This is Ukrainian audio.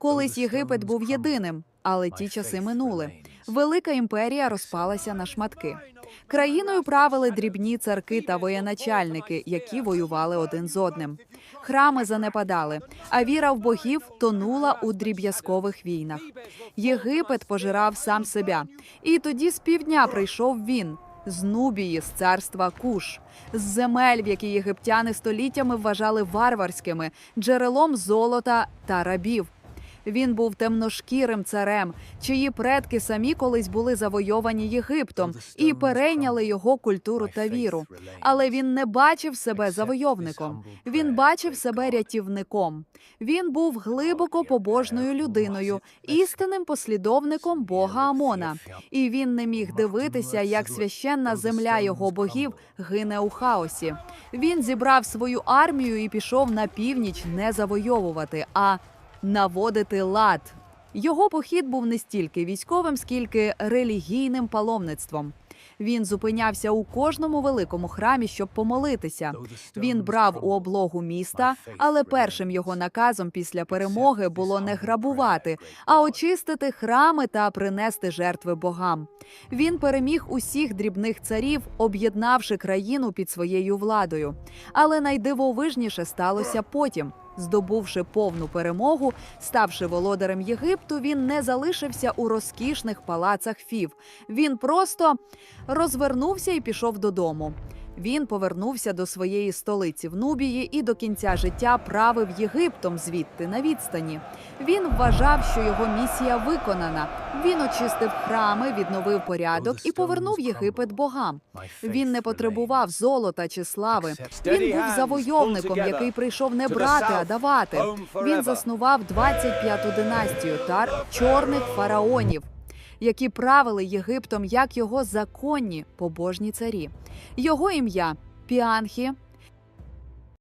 Колись Єгипет був єдиним, але ті часи минули. Велика імперія розпалася на шматки. Країною правили дрібні царки та воєначальники, які воювали один з одним. Храми занепадали, а віра в богів тонула у дріб'язкових війнах. Єгипет пожирав сам себе. І тоді з півдня прийшов він. З Нубії, з царства Куш, з земель, в які єгиптяни століттями вважали варварськими, джерелом золота та рабів. Він був темношкірим царем, чиї предки самі колись були завойовані Єгиптом і перейняли його культуру та віру. Але він не бачив себе завойовником. Він бачив себе рятівником. Він був глибоко побожною людиною, істинним послідовником Бога Амона. І він не міг дивитися, як священна земля його богів гине у хаосі. Він зібрав свою армію і пішов на північ не завойовувати, а наводити лад. Його похід був не стільки військовим, скільки релігійним паломництвом. Він зупинявся у кожному великому храмі, щоб помолитися. Він брав у облогу міста, але першим його наказом після перемоги було не грабувати, а очистити храми та принести жертви богам. Він переміг усіх дрібних царів, об'єднавши країну під своєю владою. Але найдивовижніше сталося потім. Здобувши повну перемогу, ставши володарем Єгипту, він не залишився у розкішних палацах фів. Він просто розвернувся і пішов додому. Він повернувся до своєї столиці в Нубії і до кінця життя правив Єгиптом звідти на відстані. Він вважав, що його місія виконана. Він очистив храми, відновив порядок і повернув Єгипет богам. Він не потребував золота чи слави. Він був завойовником, який прийшов не брати, а давати. Він заснував 25-ту династію тар чорних фараонів, які правили Єгиптом як його законні побожні царі. Його ім'я Піанхі,